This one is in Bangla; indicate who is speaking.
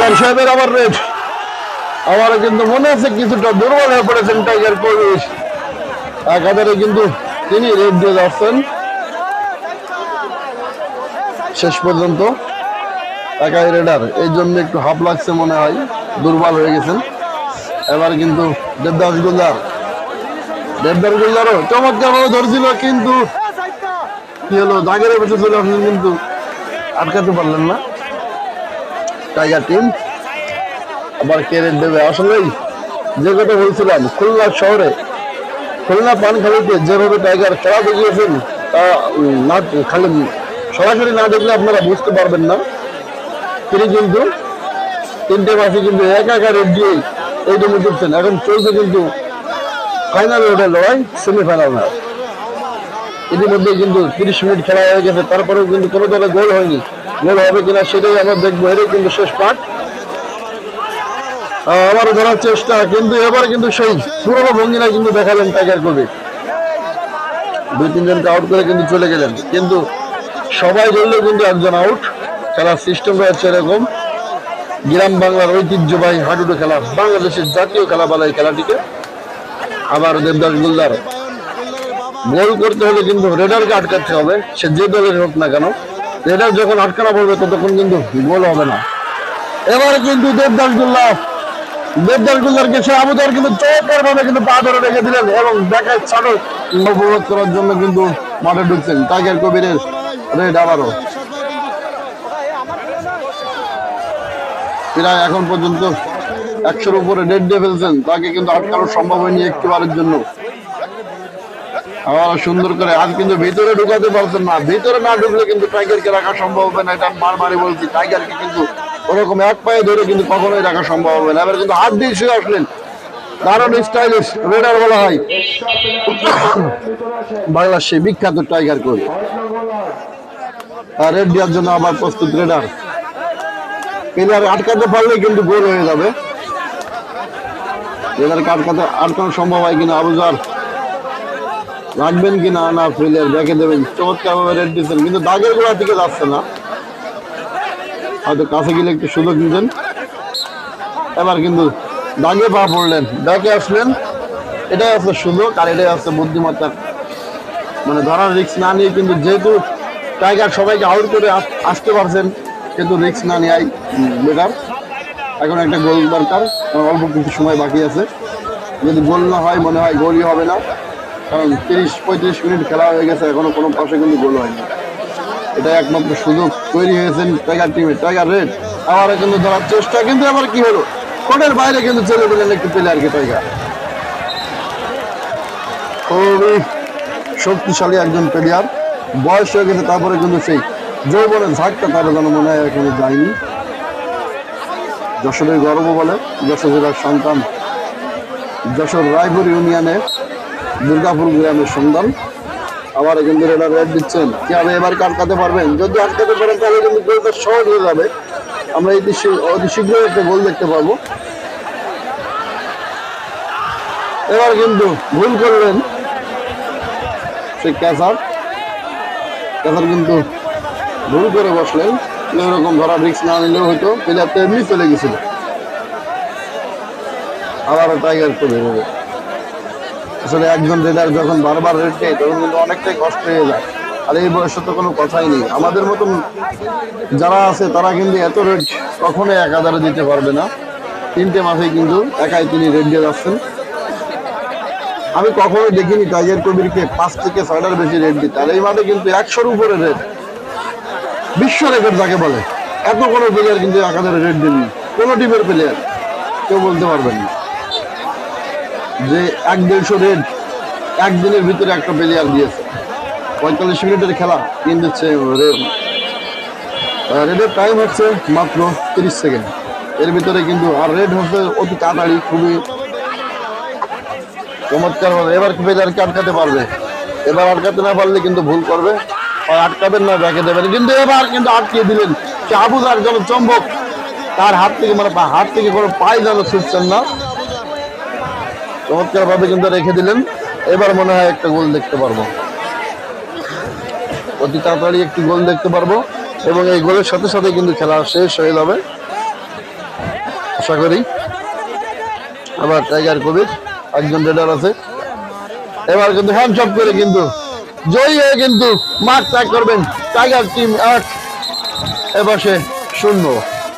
Speaker 1: টেলার সাহেবের আবার রেড আমার কিন্তু মনে আছে কিছুটা দুর্বল হয়ে পড়েছেন টাইগার কবির। একাধারে কিন্তু তিনি রেড দিয়ে যাচ্ছেন। শেষ পর্যন্ত একাই রেডার। এই জন্য একটু হাফ লাগছে মনে হয়, দুর্বল হয়ে গেছেন। এবার কিন্তু দেবদাস গুলদার। দেবদাস গুলদারও চমৎকার ভাবে ধরছিল, কিন্তু কি হলো, দাগের পেছনে চলে আসলেন কিন্তু আটকাতে পারলেন না। টাইগার টিম আবার কে রেড দেবে? আসলেই যে কথা বলছিলাম, খুলনা শহরে, খুলনা পানখালিতে যেভাবে টাইগার খেলা দেখিয়েছেন, তা না, খালি সরাসরি না দেখলে আপনারা বুঝতে পারবেন না। তিনি কিন্তু তিনটে মাসে কিন্তু একা একা রেড দিয়ে এই জন্য জিতছেন। এখন চলছে কিন্তু ফাইনাল ওঠে লড়াই সেমিফাইনাল ম্যাচ ইতিমধ্যে কিন্তু তিরিশ মিনিট খেলা হয়ে গেছে, তারপরেও কিন্তু কোনো দলে গোল হয়নি। হবে কিনা সেটাই আমরা দেখব, এটাই কিন্তু শেষ পাঠ। আবারও ধরার চেষ্টা, কিন্তু এবার কিন্তু সেই পুরোনো ভঙ্গিনা কিন্তু দেখালেন টাইগার কবি দুই, তিনজনকে আউট করে কিন্তু চলে গেলেন। কিন্তু সবাই ধরলেও কিন্তু একজন আউট খেলার সিস্টেম রয়েছে এরকম। গ্রাম বাংলার ঐতিহ্যবাহী হাডুডু খেলা, বাংলাদেশের জাতীয় খেলা বলা এই খেলাটিকে। আবার দেবদাস গুলদার। গোল করতে হলে কিন্তু রেডারকে আটকাতে হবে, সে যে দলের হোক না কেন। রেডার যখন আটকানো পড়বে, ততক্ষণ কিন্তু গোল হবে না। এবার কিন্তু দেবদাস গুল্লাহ দেবদাস গুল্লারকে সে আবুদার কিন্তু চৌকার ভাবে কিন্তু পা ধরে রেখে দিলেন এবং দেখায় ছাড়ো উপভোগ করার জন্য কিন্তু মাঠে ঢুকছেন টাইগার কবিরের রেড আবারও। প্রায় এখন পর্যন্ত একশোর উপরে রেড দিয়ে ফেলছেন, তাকে কিন্তু আটকানো সম্ভব হয়নি একটিবারের জন্য। সুন্দর করে। আজ কিন্তু ভিতরে ঢুকাতে পারছেন না। ভিতরে না ঢুকলে কিন্তু টাইগারকে রাখা সম্ভব হবে না। এটা বারবারই বলছি টাইগারকে কিন্তু ওরকম এক পায়ে ধরে কিন্তু কখনোই রাখা সম্ভব হবে না। এবার কিন্তু হাত দিয়ে শুয়ে আসলেন। দারুণ স্টাইলিশ রেডার বলা হয়। বাংলার সেই বিখ্যাত টাইগার আর রেড দেওয়ার জন্য আবার প্রস্তুত রেডার প্লেয়ার আটকাতে পারলে কিন্তু গোল হয়ে যাবে। রেডারকে আটকাতে আটকানো সম্ভব হয় কিনা, আবুজার? রাখবেন কি না? না প্লেয়ার ব্যাকে দেবেন। চমৎকার ভাবে রেড দিচ্ছেন, কিন্তু দাগের গোড়া দিকে যাচ্ছে না। হয়তো কাছে গেলে একটু সুযোগ নিতেন এবার কিন্তু দাগে পা পড়লেন, ব্যাকে আসলেন। এটাই আছে সুযোগ, আর এটাই আছে বুদ্ধিমত্তার মানে ধরার রিস্ক না নিয়ে কিন্তু যেহেতু টাইগার সবাইকে আউট করে আসতে পারছেন, কিন্তু রিস্ক না নেওয়াই বেটার এখন একটা গোল দরকার অল্প কিছু সময় বাকি আছে। যদি গোল না হয়, মনে হয় গোলই হবে না। কারণ তিরিশ, পঁয়ত্রিশ মিনিট খেলা হয়ে গেছে, এখনও কোনো পাশে কিন্তু গোল হয়নি। এটা একমাত্র সুযোগ তৈরি হয়েছেন টাইগার টিমের টাইগার রেড আবার কিন্তু ধরার চেষ্টা, কিন্তু আবার কি হলো? কোর্টের বাইরে কিন্তু চলে গেলেন একটু প্লেয়ারকে টাইগার খুবই শক্তিশালী একজন প্লেয়ার বয়স হয়ে গেছে, তারপরে কিন্তু সেই যৌবনের ঝাঁকটা তার যেন মনে হয় এখনও যায়নি। যশোরের গর্ব বলে যশোর জেলার সন্তান যশোর রায়পুর ইউনিয়নে দুর্গাপুর গ্রামের সন্ধান আবার কিন্তু এটা রেড দিচ্ছেন। কীভাবে এবার আটকাতে পারবেন? যদি আটকাতে পারেন, তাহলে কিন্তু গোলটা সহজ হয়ে যাবে। আমরা এই দৃশ্যে অতি শীঘ্রই একটা গোল দেখতে পাবো। এবার কিন্তু ভুল করলেন সেই ক্যাসার। ক্যাসার কিন্তু ভুল করে বসলেন। এরকম ধরা রিক্স না নিলেও হয়তো প্লেয়ার তো এমনি চলে গেছিল। আবার টাইগার করে দেবে আসলে একজন রেডার যখন বারবার রেড দেয়, তখন কিন্তু অনেকটাই কষ্ট হয়ে যায়। আর এই বয়সে তো কোনো কথাই নেই। আমাদের মতন যারা আছে, তারা কিন্তু এত রেড কখনোই একাধারে দিতে পারবে না। তিনটে মাসে কিন্তু একাই তিনি রেড দিয়ে যাচ্ছেন। আমি কখনো দেখিনি টাইগার কবিরকে পাঁচ থেকে ছয়টার বেশি রেড দিতে। আর এই মাঠে কিন্তু একশোর উপরে রেড বিশ্ব রেকর্ড যাকে বলে। এত কোনো প্লেয়ার কিন্তু একাধারে রেড দেননি। কোনো টিমের প্লেয়ার কেউ বলতে পারবেন না। যে এক দেড়শো রেড একদিনের ভিতরে একটা প্লেয়ার দিয়েছে। পঁয়তাল্লিশ মিনিটের খেলা কিন্তু রেডের টাইম হচ্ছে মাত্র তিরিশ সেকেন্ড এর ভিতরে কিন্তু আর রেড হচ্ছে অতি তাড়াতাড়ি, খুবই চমৎকার এবার প্লেয়ারকে আটকাতে পারবে। এবার আটকাতে না পারলে কিন্তু ভুল করবে। হয় আটকাবেন না, ব্যাকে দেবেন। কিন্তু এবার কিন্তু আটকে দিলেন সে আবুদার যেন চম্বক। তার হাত থেকে মানে হাত থেকে কোনো পায়ে যেন ছুটছেন না। চমৎকারভাবে কিন্তু রেখে দিলেন। এবার মনে হয় একটা গোল দেখতে পারব। অতি তাড়াতাড়ি একটি গোল দেখতে পারব এবং এই গোলের সাথে সাথে কিন্তু খেলা শেষ হয়ে যাবে। আশা করি আবার টাইগার কবির একজন রেডার আছে। এবার কিন্তু হ্যান্ডশপ করে কিন্তু জয়ী হয়ে কিন্তু মাঠ ত্যাগ করবেন টাইগার টিম এক এবার সে শূন্য।